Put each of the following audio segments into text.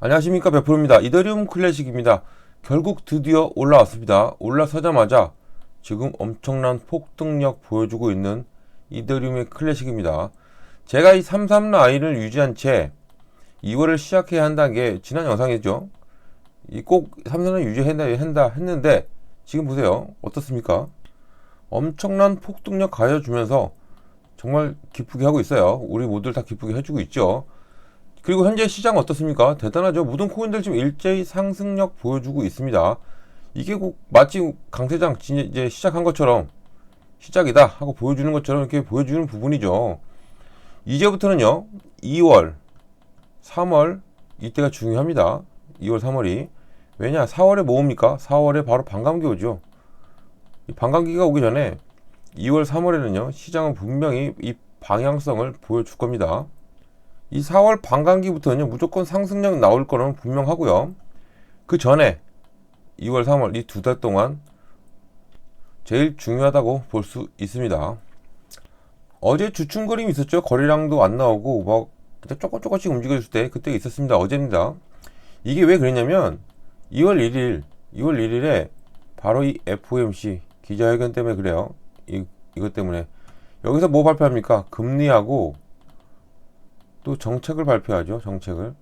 안녕하십니까 베프로입니다. 이더리움 클래식입니다. 결국 드디어 올라왔습니다. 올라서자마자 지금 엄청난 폭등력 보여주고 있는 이더리움의 클래식입니다. 제가 이 33 라인을 유지한 채 2월을 시작해야 한다는 게 지난 영상이죠. 이 꼭 33을 유지한다 한다 했는데 지금 보세요. 어떻습니까? 엄청난 폭등력 가져주면서 정말 기쁘게 하고 있어요. 우리 모두를 다 기쁘게 해주고 있죠. 그리고 현재 시장 어떻습니까? 대단하죠. 모든 코인들 지금 일제히 상승력 보여주고 있습니다. 이게 꼭 마치 강세장 이제 시작한 것처럼 시작이다 하고 보여주는 것처럼 이렇게 보여주는 부분이죠. 이제부터는요, 2월, 3월 이때가 중요합니다. 2월, 3월이 왜냐? 4월에 뭡니까? 4월에 바로 반감기 오죠. 이 반감기가 오기 전에 2월, 3월에는요, 시장은 분명히 이 방향성을 보여줄 겁니다. 이 4월 반감기부터는요, 무조건 상승력 나올 거는 분명하고요. 그 전에 2월, 3월 이 두 달 동안 제일 중요하다고 볼 수 있습니다. 어제 주춤거림이 있었죠. 거래량도 안 나오고 막 그냥 조금 조금씩 움직였을 때 그때 있었습니다. 어제입니다. 이게 왜 그랬냐면 2월 1일, 2월 1일에 바로 이 FOMC 기자회견 때문에 그래요. 이, 이것 때문에. 여기서 뭐 발표합니까? 금리하고 또 정책을 발표하죠. 정책을.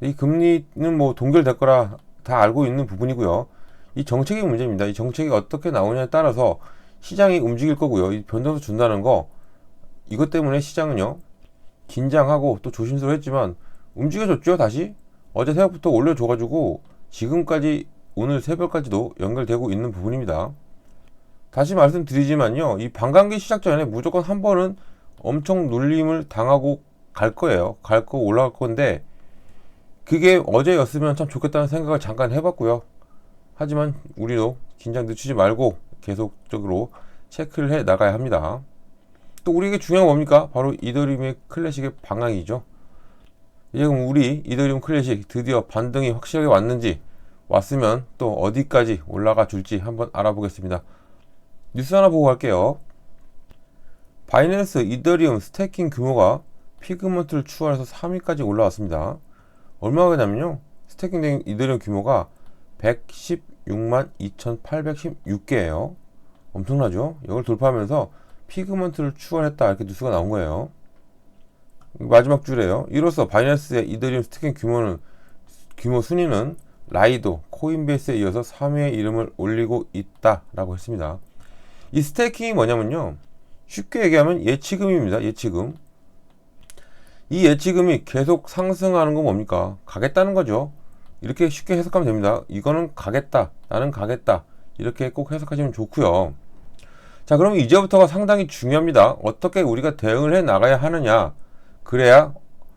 이 금리는 뭐 동결될 거라 다 알고 있는 부분이고요. 이 정책이 문제입니다. 이 정책이 어떻게 나오냐에 따라서 시장이 움직일 거고요. 이 변동수 준다는 거 이것 때문에 시장은요 긴장하고 또 조심스러웠지만 움직여줬죠. 다시 어제 새벽부터 올려줘가지고 지금까지 오늘 새벽까지도 연결되고 있는 부분입니다. 다시 말씀드리지만요, 이 반감기 시작 전에 무조건 한 번은 엄청 눌림을 당하고 갈 거예요. 갈 거 올라갈 건데 그게 어제였으면 참 좋겠다는 생각을 잠깐 해봤고요. 하지만 우리도 긴장 늦추지 말고 계속적으로 체크를 해 나가야 합니다. 또 우리에게 중요한 건 뭡니까? 바로 이더리움의 클래식의 방향이죠. 이제 그럼 우리 이더리움 클래식 드디어 반등이 확실하게 왔는지 왔으면 또 어디까지 올라가 줄지 한번 알아보겠습니다. 뉴스 하나 보고 갈게요. 바이낸스 이더리움 스태킹 규모가 피그먼트를 추월해서 3위까지 올라왔습니다. 얼마가 되냐면요. 스태킹된 이더리움 규모가 116만 2,816개예요. 엄청나죠? 이걸 돌파하면서 피그먼트를 추월했다 이렇게 뉴스가 나온 거예요. 마지막 줄에요. 이로써 바이낸스의 이더리움 스태킹 규모는 규모 순위는 라이도, 코인베이스에 이어서 3위의 이름을 올리고 있다라고 했습니다. 이 스태킹이 뭐냐면요. 쉽게 얘기하면 예치금입니다. 예치금. 이 예치금이 계속 상승하는 건 뭡니까? 가겠다는 거죠. 이렇게 쉽게 해석하면 됩니다. 이거는 가겠다. 나는 가겠다. 이렇게 꼭 해석하시면 좋고요. 자, 그럼 이제부터가 상당히 중요합니다. 어떻게 우리가 대응을 해 나가야 하느냐. 그래야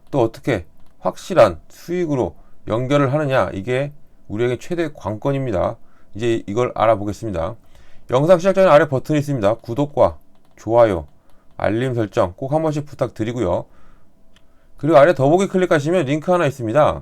또 어떻게 확실한 수익으로 연결을 하느냐. 이게 우리에게 최대 관건입니다. 이제 이걸 알아보겠습니다. 영상 시작 전에 아래 버튼이 있습니다. 구독과 좋아요, 알림 설정 꼭 한 번씩 부탁드리고요. 그리고 아래 더보기 클릭하시면 링크 하나 있습니다.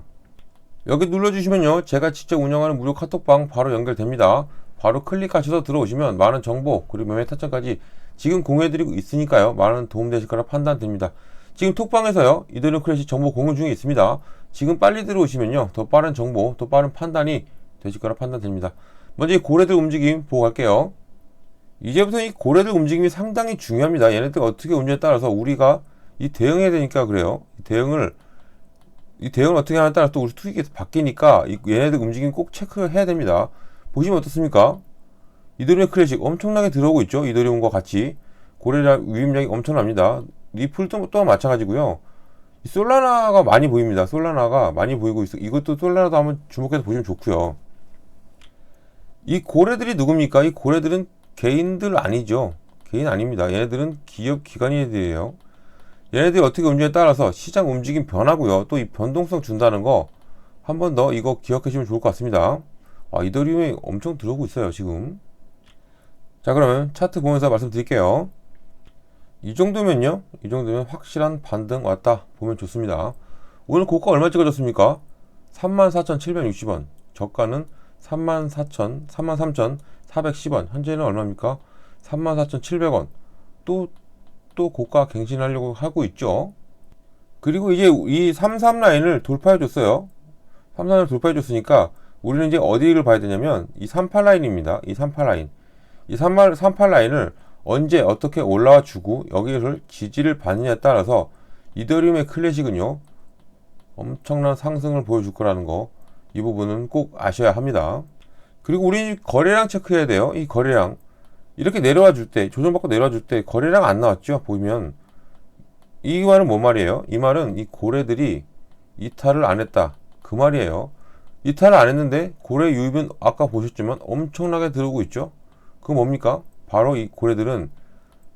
여기 눌러주시면요. 제가 직접 운영하는 무료 카톡방 바로 연결됩니다. 바로 클릭하셔서 들어오시면 많은 정보 그리고 매매 타점까지 지금 공유해드리고 있으니까요. 많은 도움 되실 거라 판단됩니다. 지금 톡방에서요. 이더리움 클래식 정보 공유 중에 있습니다. 지금 빨리 들어오시면요. 더 빠른 정보, 더 빠른 판단이 되실 거라 판단됩니다. 먼저 이 고래들 움직임 보고 갈게요. 이제부터 이 고래들 움직임이 상당히 중요합니다. 얘네들 어떻게 운전에 따라서 우리가 이 대응해야 되니까 그래요. 이 대응을 이 대응을 어떻게 하냐에 따라 또 우리 투익이 바뀌니까 이 얘네들 움직임 꼭 체크해야 됩니다. 보시면 어떻습니까? 이더리움 클래식 엄청나게 들어오고 있죠. 이더리움과 같이 고래량 위임량이 엄청납니다. 리플도 또 마찬가지고요. 이 솔라나가 많이 보입니다. 솔라나가 많이 보이고 있어. 이것도 솔라나도 한번 주목해서 보시면 좋고요. 이 고래들이 누굽니까? 이 고래들은 개인들 아니죠. 개인 아닙니다. 얘네들은 기업 기관이들이에요. 얘네들이 어떻게 움직이에 따라서 시장 움직임 변하고요. 또 이 변동성 준다는 거 한 번 더 이거 기억하시면 좋을 것 같습니다. 아, 이더리움이 엄청 들어오고 있어요, 지금. 자, 그러면 차트 보면서 말씀드릴게요. 이 정도면요. 이 정도면 확실한 반등 왔다 보면 좋습니다. 오늘 고가 얼마 찍어졌습니까? 34,760원. 저가는 34,000, 33,410원. 현재는 얼마입니까? 34,700원. 또, 또 고가 갱신하려고 하고 있죠. 그리고 이제 이 33 라인을 돌파해 줬어요. 3선을 돌파해 줬으니까 우리는 이제 어디를 봐야 되냐면 이 38 라인입니다. 이 38 라인. 이 38 라인을 언제 어떻게 올라와 주고 여기를 지지를 받느냐에 따라서 이더리움의 클래식은요. 엄청난 상승을 보여줄 거라는 거. 이 부분은 꼭 아셔야 합니다. 그리고 우리 거래량 체크해야 돼요. 이 거래량. 이렇게 내려와 줄 때, 조정받고 내려와 줄 때 거래량 안 나왔죠? 보이면. 이 말은 뭔 말이에요? 이 말은 이 고래들이 이탈을 안 했다. 그 말이에요. 이탈을 안 했는데 고래 유입은 아까 보셨지만 엄청나게 들어오고 있죠? 그거 뭡니까? 바로 이 고래들은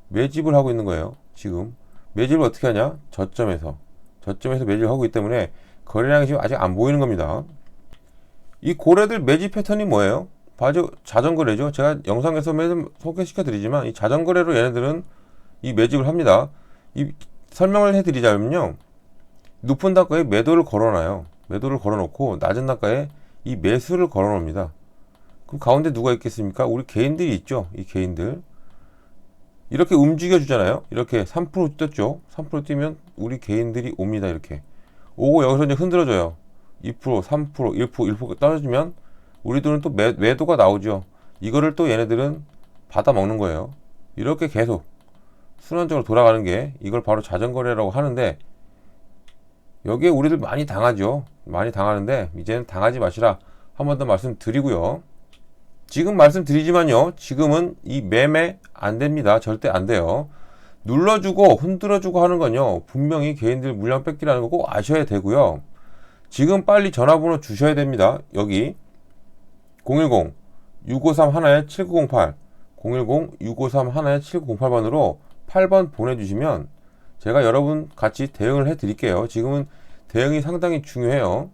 매집을 하고 있는 거예요. 지금. 매집을 어떻게 하냐? 저점에서. 저점에서 매집을 하고 있기 때문에 거래량이 지금 아직 안 보이는 겁니다. 이 고래들 매집 패턴이 뭐예요? 바로 자전거래죠. 제가 영상에서 소개시켜 드리지만 이 자전거래로 얘네들은 이 매집을 합니다. 이 설명을 해 드리자면요. 높은 단가에 매도를 걸어놔요. 매도를 걸어놓고 낮은 단가에 이 매수를 걸어놓습니다. 그럼 가운데 누가 있겠습니까? 우리 개인들이 있죠. 이 개인들. 이렇게 움직여 주잖아요. 이렇게 3% 뛰었죠. 3% 뛰면 우리 개인들이 옵니다. 이렇게. 오고 여기서 이제 흔들어줘요. 2%, 3%, 1%, 1% 떨어지면 우리들은 또 매, 매도가 나오죠. 이거를 또 얘네들은 받아 먹는 거예요. 이렇게 계속 순환적으로 돌아가는 게 이걸 바로 자전거래라고 하는데 여기에 우리들 많이 당하죠. 많이 당하는데 이제는 당하지 마시라 한 번 더 말씀드리고요. 지금 말씀드리지만요. 지금은 이 매매 안 됩니다. 절대 안 돼요. 눌러주고 흔들어주고 하는 건요. 분명히 개인들 물량 뺏기라는 거 꼭 아셔야 되고요. 지금 빨리 전화번호 주셔야 됩니다. 여기 010 653 1에 7908 010 653 1에 7908번으로 8번 보내주시면 제가 여러분 같이 대응을 해 드릴게요. 지금은 대응이 상당히 중요해요.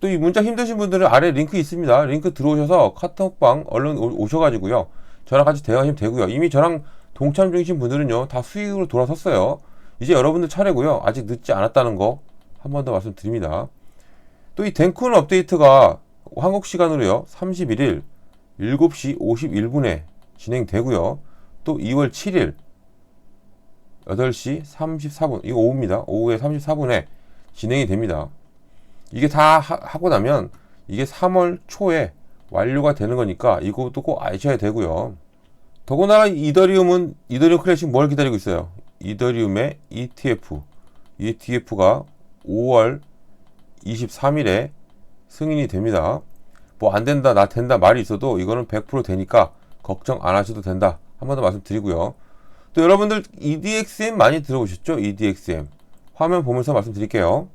또 이 문자 힘드신 분들은 아래 링크 있습니다. 링크 들어오셔서 카톡방 얼른 오셔가지고요. 저랑 같이 대화하시면 되고요. 이미 저랑 동참 중이신 분들은요. 다 수익으로 돌아섰어요. 이제 여러분들 차례고요. 아직 늦지 않았다는 거 한 번 더 말씀드립니다. 또 이 덴쿤 업데이트가 한국 시간으로요. 31일 7시 51분에 진행되고요. 또 2월 7일 8시 34분 이거 오후입니다. 오후에 34분에 진행이 됩니다. 이게 다 하, 고 나면 이게 3월 초에 완료가 되는 거니까 이것도 꼭 아셔야 되고요. 더구나 이더리움은 이더리움 클래식 뭘 기다리고 있어요? 이더리움의 ETF ETF가 5월 23일에 승인이 됩니다. 뭐 안 된다, 나 된다 말이 있어도 이거는 100% 되니까 걱정 안 하셔도 된다. 한 번 더 말씀드리고요. 또 여러분들 EDXM 많이 들어보셨죠? EDXM. 화면 보면서 말씀드릴게요.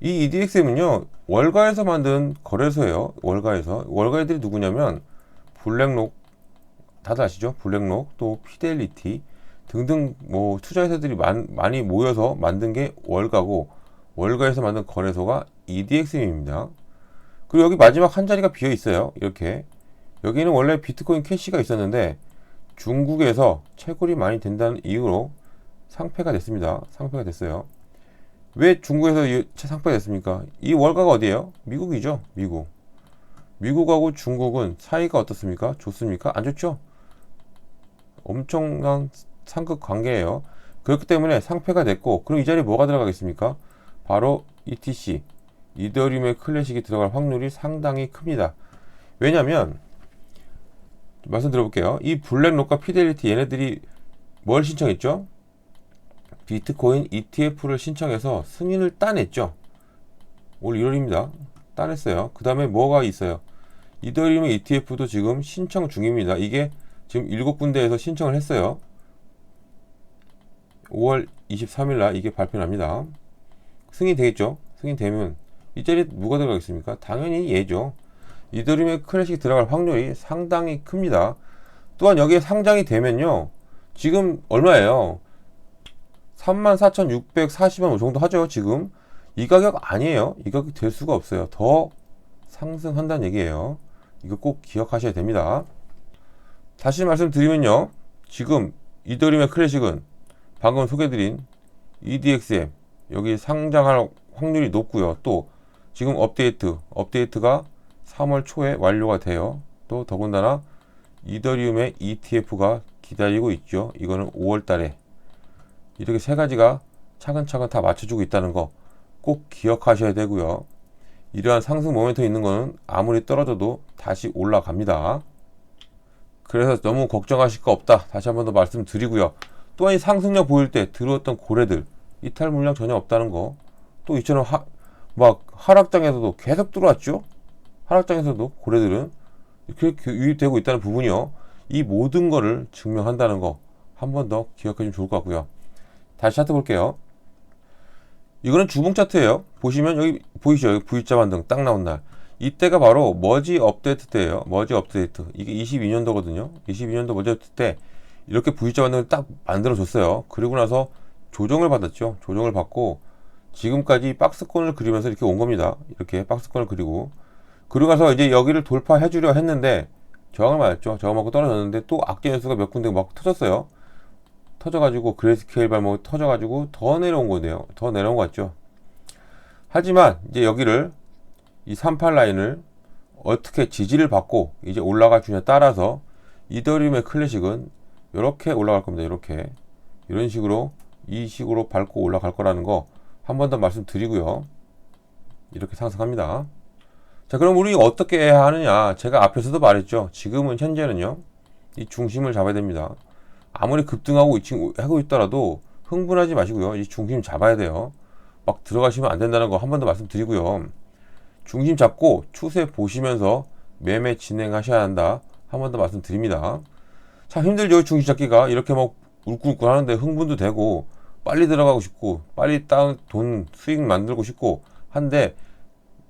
이 EDXM은요, 월가에서 만든 거래소예요. 월가에서. 월가 애들이 누구냐면, 블랙록, 다들 아시죠? 블랙록, 또 피델리티 등등 뭐 투자회사들이 많, 많이 모여서 만든 게 월가고, 월가에서 만든 거래소가 EDXM입니다. 그리고 여기 마지막 한 자리가 비어 있어요. 이렇게. 여기는 원래 비트코인 캐시가 있었는데, 중국에서 채굴이 많이 된다는 이유로 상패가 됐습니다. 상패가 됐어요. 왜 중국에서 상패가 됐습니까? 이 월가가 어디예요? 미국이죠. 미국. 미국하고 중국은 사이가 어떻습니까? 좋습니까? 안 좋죠? 엄청난 상극 관계예요. 그렇기 때문에 상패가 됐고 그럼 이 자리에 뭐가 들어가겠습니까? 바로 ETC, 이더리움의 클래식이 들어갈 확률이 상당히 큽니다. 왜냐하면 말씀드려볼게요. 이 블랙록과 피델리티 얘네들이 뭘 신청했죠? 비트코인 ETF를 신청해서 승인을 따냈죠. 올 1월입니다. 따냈어요. 그 다음에 뭐가 있어요? 이더리움 ETF도 지금 신청 중입니다. 이게 지금 7군데에서 신청을 했어요. 5월 23일 날 이게 발표납니다. 승인 되겠죠? 승인 되면 이 자리에 누가 들어가겠습니까? 당연히 얘죠. 이더리움의 클래식 들어갈 확률이 상당히 큽니다. 또한 여기에 상장이 되면요. 지금 얼마예요? 34,640원 정도 하죠, 지금. 이 가격 아니에요. 이 가격 될 수가 없어요. 더 상승한다는 얘기예요. 이거 꼭 기억하셔야 됩니다. 다시 말씀드리면요. 지금 이더리움의 클래식은 방금 소개드린 EDXM 여기 상장할 확률이 높고요. 또 지금 업데이트, 업데이트가 3월 초에 완료가 돼요. 또 더군다나 이더리움의 ETF가 기다리고 있죠. 이거는 5월 달에 이렇게 세 가지가 차근차근 다 맞춰주고 있다는 거 꼭 기억하셔야 되고요. 이러한 상승 모멘텀 있는 거는 아무리 떨어져도 다시 올라갑니다. 그래서 너무 걱정하실 거 없다. 다시 한 번 더 말씀드리고요. 또한 이 상승력 보일 때 들어왔던 고래들 이탈 물량 전혀 없다는 거. 또 이처럼 하, 막 하락장에서도 계속 들어왔죠. 하락장에서도 고래들은 이렇게 유입되고 있다는 부분이요. 이 모든 거를 증명한다는 거 한 번 더 기억해 주면 좋을 것 같고요. 다시 차트 볼게요. 이거는 주봉 차트예요. 보시면 여기 보이시죠? 여기 V자 반등 딱 나온 날. 이때가 바로 머지 업데이트 때예요. 머지 업데이트. 이게 22년도거든요. 22년도 머지 업데이트 때 이렇게 V자 반등을 딱 만들어 줬어요. 그리고 나서 조정을 받았죠. 조정을 받고 지금까지 박스권을 그리면서 이렇게 온 겁니다. 이렇게 박스권을 그리고 그리고 가서 이제 여기를 돌파해 주려 했는데 저항을 맞았죠. 저항 맞고 떨어졌는데 또 악재 연수가 몇 군데 막 터졌어요. 터져가지고 그레이스케일 발목 터져가지고 더 내려온 거네요. 더 내려온 것 같죠. 하지만 이제 여기를 이 38 라인을 어떻게 지지를 받고 이제 올라가 주냐에 따라서 이더리움의 클래식은 이렇게 올라갈 겁니다. 이렇게 이런 식으로 이 식으로 밟고 올라갈 거라는 거 한 번 더 말씀드리고요. 이렇게 상승합니다. 자, 그럼 우리 어떻게 해야 하느냐? 제가 앞에서도 말했죠. 지금은 현재는요. 이 중심을 잡아야 됩니다. 아무리 급등하고 하고 있더라도 흥분하지 마시고요. 이 중심 잡아야 돼요. 막 들어가시면 안 된다는 거 한 번 더 말씀드리고요. 중심 잡고 추세 보시면서 매매 진행하셔야 한다. 한 번 더 말씀드립니다. 참 힘들죠. 중심 잡기가 이렇게 막 울긋울긋 하는데 흥분도 되고 빨리 들어가고 싶고 빨리 돈 수익 만들고 싶고 한데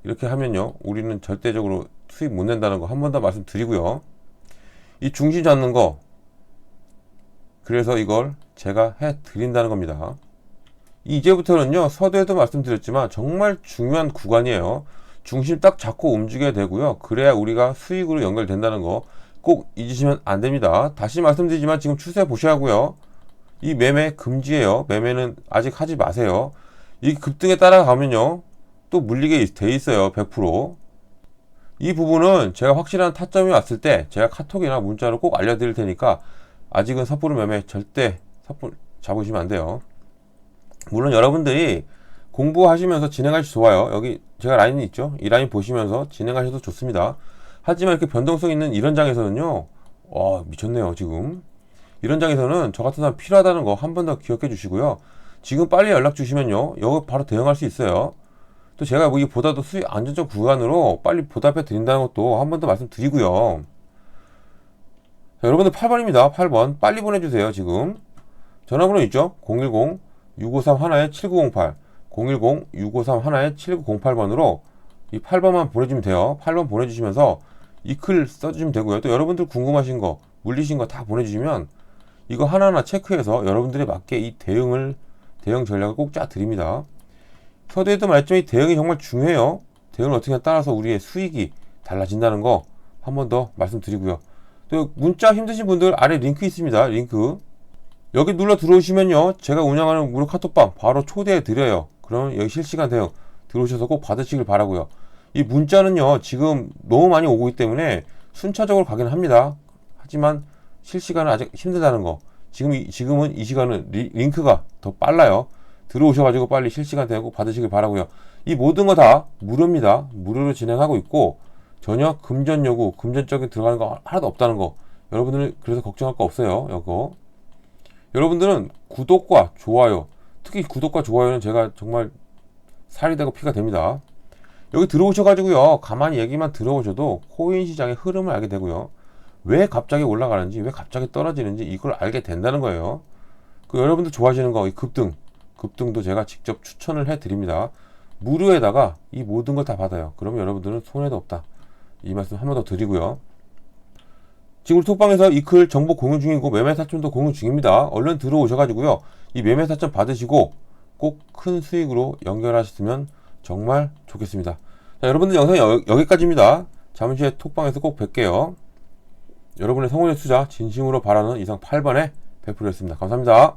이렇게 하면요. 우리는 절대적으로 수익 못 낸다는 거 한 번 더 말씀드리고요. 이 중심 잡는 거 그래서 이걸 제가 해 드린다는 겁니다. 이제부터는요, 서두에도 말씀드렸지만 정말 중요한 구간이에요. 중심 딱 잡고 움직여야 되고요. 그래야 우리가 수익으로 연결된다는 거 꼭 잊으시면 안 됩니다. 다시 말씀드리지만 지금 추세 보셔야 하고요. 이 매매 금지예요. 매매는 아직 하지 마세요. 이 급등에 따라가면요. 또 물리게 돼 있어요. 100%. 이 부분은 제가 확실한 타점이 왔을 때 제가 카톡이나 문자로 꼭 알려드릴 테니까 아직은 섣부른 매매 절대 섣불 잡으시면 안 돼요. 물론 여러분들이 공부하시면서 진행하시 좋아요. 여기 제가 라인이 있죠. 이 라인 보시면서 진행하셔도 좋습니다. 하지만 이렇게 변동성 있는 이런 장에서는요. 와 미쳤네요 지금. 이런 장에서는 저 같은 사람 필요하다는 거 한 번 더 기억해 주시고요. 지금 빨리 연락 주시면요. 여기 바로 대응할 수 있어요. 또 제가 뭐 이보다 도 수익 안전적 구간으로 빨리 보답해 드린다는 것도 한 번 더 말씀드리고요. 자, 여러분들 8번입니다. 8번. 빨리 보내주세요, 지금. 전화번호 있죠? 010-653-1-7908. 010-653-1-7908번으로 이 8번만 보내주면 돼요. 8번 보내주시면서 이 글 써주시면 되고요. 또 여러분들 궁금하신 거, 물리신 거 다 보내주시면 이거 하나하나 체크해서 여러분들에 맞게 이 대응을, 대응 전략을 꼭 짜 드립니다. 서두에도 말했지만 이 대응이 정말 중요해요. 대응을 어떻게 따라서 우리의 수익이 달라진다는 거 한 번 더 말씀드리고요. 또 문자 힘드신 분들 아래 링크 있습니다. 링크. 여기 눌러 들어오시면요. 제가 운영하는 무료 카톡방 바로 초대해 드려요. 그러면 여기 실시간 대응 들어오셔서 꼭 받으시길 바라고요. 이 문자는요. 지금 너무 많이 오고 있기 때문에 순차적으로 가긴 합니다. 하지만 실시간은 아직 힘들다는 거. 지금 이, 지금은 이 시간은 리, 링크가 더 빨라요. 들어오셔가지고 빨리 실시간 꼭 받으시길 바라고요. 이 모든 거 다 무료입니다. 무료로 진행하고 있고 전혀 금전 요구, 금전적인 들어가는 거 하나도 없다는 거. 여러분들은 그래서 걱정할 거 없어요. 이거. 여러분들은 구독과 좋아요, 특히 구독과 좋아요는 제가 정말 살이 되고 피가 됩니다. 여기 들어오셔가지고요. 가만히 얘기만 들어오셔도 코인 시장의 흐름을 알게 되고요. 왜 갑자기 올라가는지, 왜 갑자기 떨어지는지 이걸 알게 된다는 거예요. 그 여러분들 좋아하시는 거, 이 급등, 급등도 제가 직접 추천을 해 드립니다. 무료에다가 이 모든 걸 다 받아요. 그러면 여러분들은 손해도 없다. 이 말씀 한 번 더 드리고요. 지금 톡방에서 이클 정보 공유 중이고 매매 사점도 공유 중입니다. 얼른 들어오셔가지고요. 이 매매 사점 받으시고 꼭 큰 수익으로 연결하셨으면 정말 좋겠습니다. 자, 여러분들 영상 여, 여기까지입니다. 잠시 후에 톡방에서 꼭 뵐게요. 여러분의 성원의 투자 진심으로 바라는 이상 8번의 베프로였습니다. 감사합니다.